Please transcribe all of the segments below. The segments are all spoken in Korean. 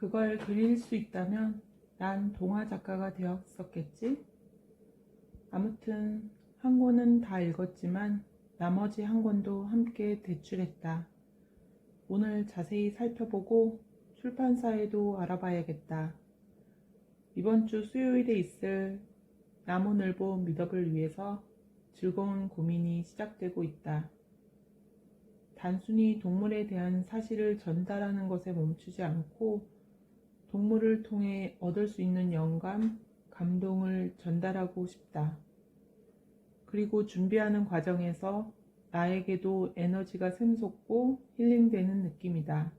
그걸 그릴 수 있다면 난 동화 작가가 되었었겠지? 아무튼 한 권은 다 읽었지만 나머지 한 권도 함께 대출했다. 오늘 자세히 살펴보고 출판사에도 알아봐야겠다. 이번 주 수요일에 있을 나무늘보 미덕을 위해서 즐거운 고민이 시작되고 있다. 단순히 동물에 대한 사실을 전달하는 것에 멈추지 않고 동물을 통해 얻을 수 있는 영감, 감동을 전달하고 싶다. 그리고 준비하는 과정에서 나에게도 에너지가 샘솟고 힐링되는 느낌이다.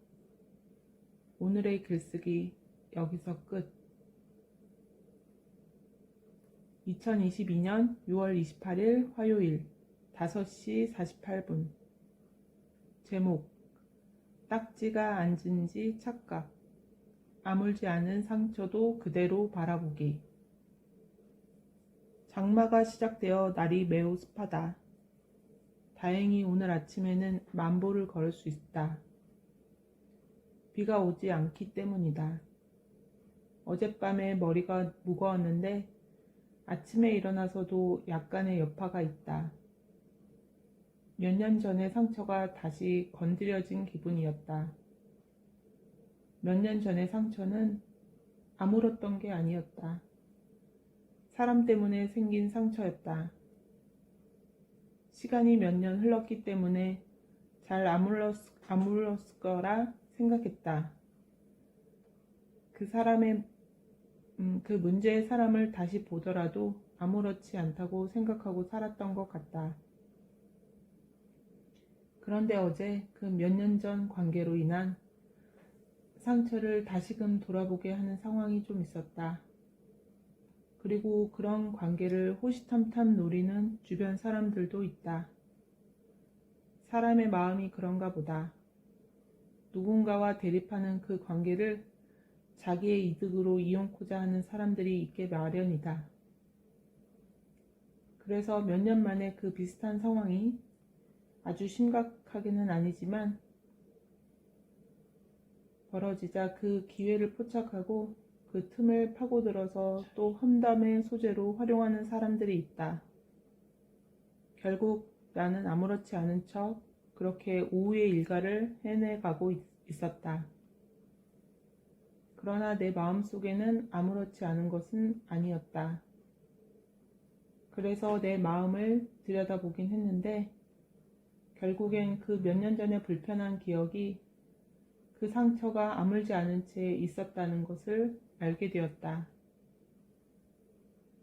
오늘의 글쓰기 여기서 끝. 2022년 6월 28일 화요일 5시 48분 제목 딱지가 앉은 지 착각 아물지 않은 상처도 그대로 바라보기 장마가 시작되어 날이 매우 습하다. 다행히 오늘 아침에는 만보를 걸을 수 있다. 비가 오지 않기 때문이다. 어젯밤에 머리가 무거웠는데 아침에 일어나서도 약간의 여파가 있다. 몇 년 전의 상처가 다시 건드려진 기분이었다. 몇 년 전의 상처는 아물었던 게 아니었다. 사람 때문에 생긴 상처였다. 시간이 몇 년 흘렀기 때문에 잘 아물렀, 아물었을 거라 생각했다. 그 사람의 음, 그 문제의 사람을 다시 보더라도 아무렇지 않다고 생각하고 살았던 것 같다. 그런데 어제 그 몇 년 전 관계로 인한 상처를 다시금 돌아보게 하는 상황이 좀 있었다. 그리고 그런 관계를 호시탐탐 노리는 주변 사람들도 있다. 사람의 마음이 그런가 보다. 누군가와 대립하는 그 관계를 자기의 이득으로 이용코자 하는 사람들이 있게 마련이다. 그래서 몇 년 만에 그 비슷한 상황이 아주 심각하게는 아니지만 벌어지자 그 기회를 포착하고 그 틈을 파고들어서 또 험담의 소재로 활용하는 사람들이 있다. 결국 나는 아무렇지 않은 척 그렇게 오후의 일과를 해내가고 있었다. 그러나 내 마음 속에는 아무렇지 않은 것은 아니었다. 그래서 내 마음을 들여다보긴 했는데 결국엔 그 몇 년 전의 불편한 기억이 그 상처가 아물지 않은 채 있었다는 것을 알게 되었다.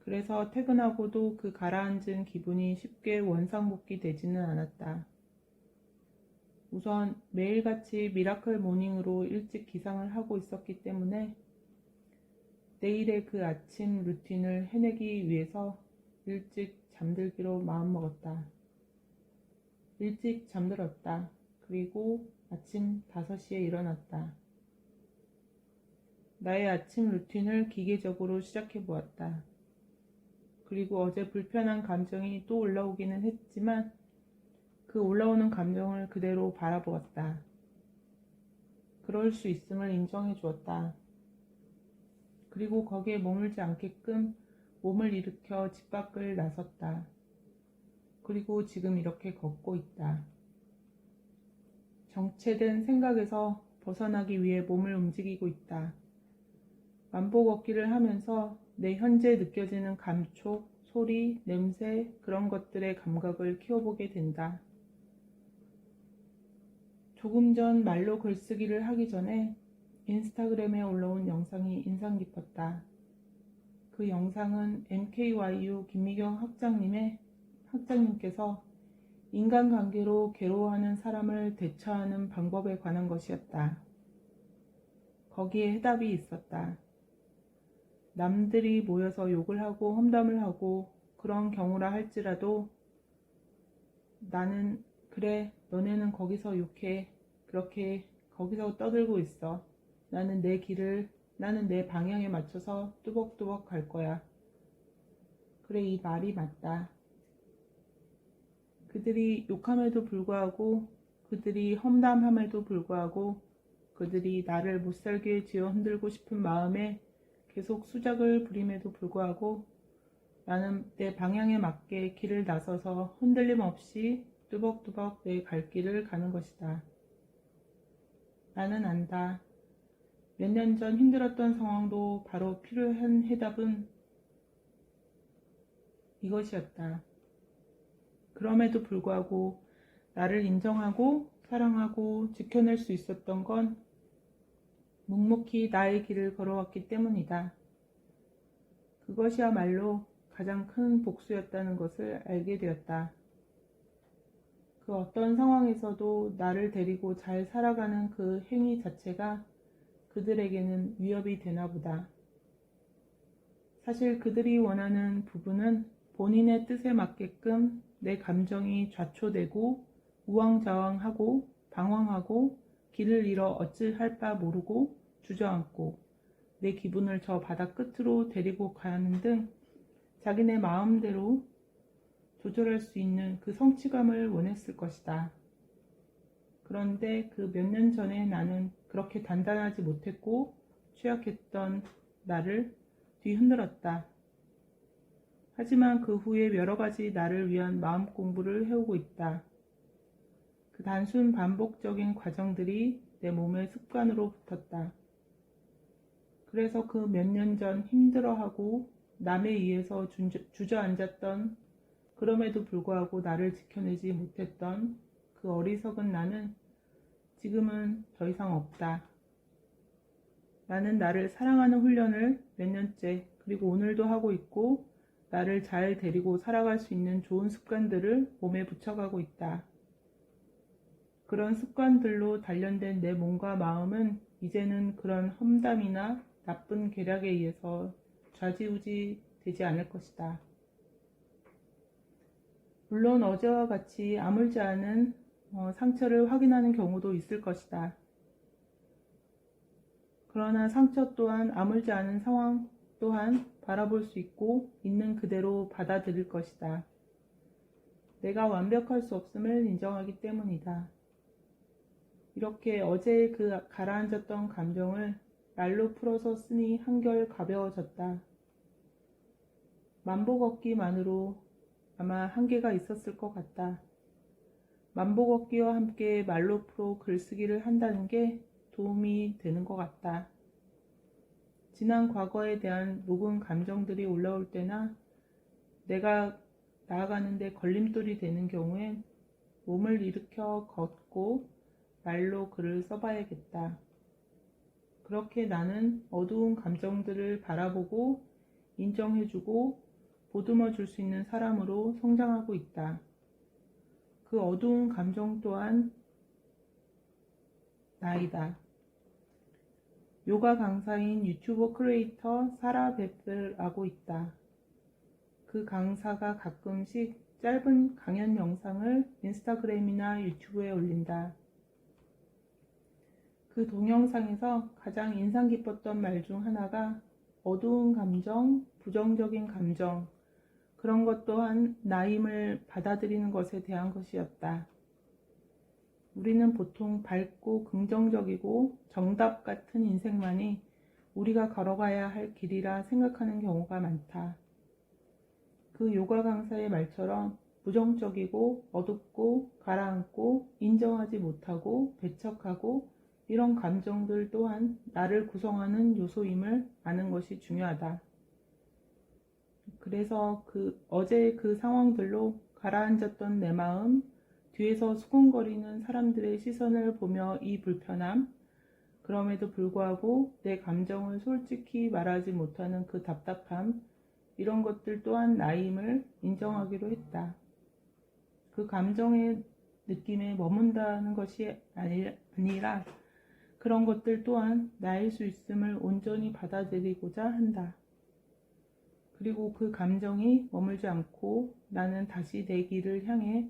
그래서 퇴근하고도 그 가라앉은 기분이 쉽게 원상복귀 되지는 않았다. 우선 매일같이 미라클 모닝으로 일찍 기상을 하고 있었기 때문에 내일의 그 아침 루틴을 해내기 위해서 일찍 잠들기로 마음먹었다. 일찍 잠들었다. 그리고 아침 5시에 일어났다. 나의 아침 루틴을 기계적으로 시작해 보았다. 그리고 어제 불편한 감정이 또 올라오기는 했지만 그 올라오는 감정을 그대로 바라보았다. 그럴 수 있음을 인정해 주었다. 그리고 거기에 머물지 않게끔 몸을 일으켜 집 밖을 나섰다. 그리고 지금 이렇게 걷고 있다. 정체된 생각에서 벗어나기 위해 몸을 움직이고 있다. 만보 걷기를 하면서 내 현재 느껴지는 감촉, 소리, 냄새, 그런 것들의 감각을 키워보게 된다. 조금 전 말로 글쓰기를 하기 전에 인스타그램에 올라온 영상이 인상 깊었다. 그 영상은 MKYU 김미경 학장님의 학장님께서 인간관계로 괴로워하는 사람을 대처하는 방법에 관한 것이었다. 거기에 해답이 있었다. 남들이 모여서 욕을 하고 험담을 하고 그런 경우라 할지라도 나는 그래 너네는 거기서 욕해 그렇게 거기서 떠들고 있어 나는 내 길을 나는 내 방향에 맞춰서 뚜벅뚜벅 갈 거야 그래 이 말이 맞다 그들이 욕함에도 불구하고 그들이 험담함에도 불구하고 그들이 나를 못살게 지어 흔들고 싶은 마음에 계속 수작을 부림에도 불구하고 나는 내 방향에 맞게 길을 나서서 흔들림 없이 뚜벅뚜벅 내 갈 길을 가는 것이다. 나는 안다. 몇 년 전 힘들었던 상황도 바로 필요한 해답은 이것이었다. 그럼에도 불구하고 나를 인정하고 사랑하고 지켜낼 수 있었던 건 묵묵히 나의 길을 걸어왔기 때문이다. 그것이야말로 가장 큰 복수였다는 것을 알게 되었다. 그 어떤 상황에서도 나를 데리고 잘 살아가는 그 행위 자체가 그들에게는 위협이 되나 보다. 사실 그들이 원하는 부분은 본인의 뜻에 맞게끔 내 감정이 좌초되고 우왕좌왕하고 방황하고 길을 잃어 어찌할 바 모르고 주저앉고 내 기분을 저 바다 끝으로 데리고 가는 등 자기네 마음대로 조절할 수 있는 그 성취감을 원했을 것이다. 그런데 그 몇 년 전에 나는 그렇게 단단하지 못했고 취약했던 나를 뒤흔들었다. 하지만 그 후에 여러 가지 나를 위한 마음 공부를 해오고 있다. 그 단순 반복적인 과정들이 내 몸의 습관으로 붙었다. 그래서 그 몇 년 전 힘들어하고 남에 의해서 주저, 주저앉았던 그럼에도 불구하고 나를 지켜내지 못했던 그 어리석은 나는 지금은 더 이상 없다. 나는 나를 사랑하는 훈련을 몇 년째 그리고 오늘도 하고 있고 나를 잘 데리고 살아갈 수 있는 좋은 습관들을 몸에 붙여가고 있다. 그런 습관들로 단련된 내 몸과 마음은 이제는 그런 험담이나 나쁜 계략에 의해서 좌지우지 되지 않을 것이다. 물론 어제와 같이 아물지 않은 어, 상처를 확인하는 경우도 있을 것이다. 그러나 상처 또한 아물지 않은 상황 또한 바라볼 수 있고 있는 그대로 받아들일 것이다. 내가 완벽할 수 없음을 인정하기 때문이다. 이렇게 어제 그 가라앉았던 감정을 말로 풀어서 쓰니 한결 가벼워졌다. 만보 걷기만으로 아마 한계가 있었을 것 같다. 만보 걷기와 함께 말로 풀어 글쓰기를 한다는 게 도움이 되는 것 같다. 지난 과거에 대한 묵은 감정들이 올라올 때나 내가 나아가는데 걸림돌이 되는 경우엔 몸을 일으켜 걷고 말로 글을 써봐야겠다. 그렇게 나는 어두운 감정들을 바라보고 인정해주고 보듬어 줄 수 있는 사람으로 성장하고 있다. 그 어두운 감정 또한 나이다. 요가 강사인 유튜버 크리에이터 사라 베프라고 있다. 그 강사가 가끔씩 짧은 강연 영상을 인스타그램이나 유튜브에 올린다. 그 동영상에서 가장 인상 깊었던 말 중 하나가 어두운 감정, 부정적인 감정, 그런 것 또한 나임을 받아들이는 것에 대한 것이었다. 우리는 보통 밝고 긍정적이고 정답 같은 인생만이 우리가 걸어가야 할 길이라 생각하는 경우가 많다. 그 요가 강사의 말처럼 부정적이고 어둡고 가라앉고 인정하지 못하고 배척하고 이런 감정들 또한 나를 구성하는 요소임을 아는 것이 중요하다. 그래서 그 어제 그 상황들로 가라앉았던 내 마음, 뒤에서 수군거리는 사람들의 시선을 보며 이 불편함, 그럼에도 불구하고 내 감정을 솔직히 말하지 못하는 그 답답함, 이런 것들 또한 나임을 인정하기로 했다. 그 감정의 느낌에 머문다는 것이 아니라 그런 것들 또한 나일 수 있음을 온전히 받아들이고자 한다. 그리고 그 감정이 머물지 않고 나는 다시 내 길을 향해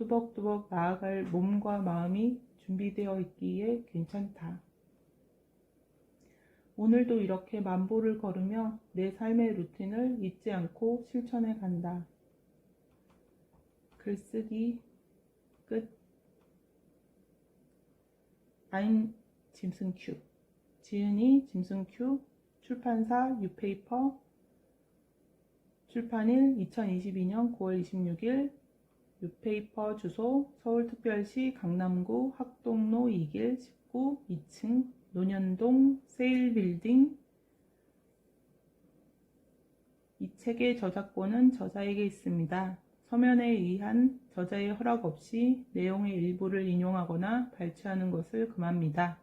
뚜벅뚜벅 나아갈 몸과 마음이 준비되어 있기에 괜찮다. 오늘도 이렇게 만보를 걸으며 내 삶의 루틴을 잊지 않고 실천해 간다. 글쓰기 끝. I'm 짐슨 큐. 지은이 짐슨 큐. 출판사 유페이퍼. 출판일 2022년 9월 26일. 유페이퍼 주소 서울특별시 강남구 학동로 2길 19 2층 논현동 세일빌딩 이 책의 저작권은 저자에게 있습니다. 서면에 의한 저자의 허락 없이 내용의 일부를 인용하거나 발췌하는 것을 금합니다.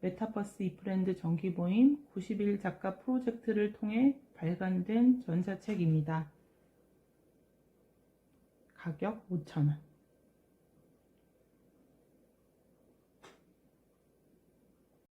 메타버스 이프랜드 정기 모임 90일 작가 프로젝트를 통해 발간된 전자책입니다. 가격 5,000원.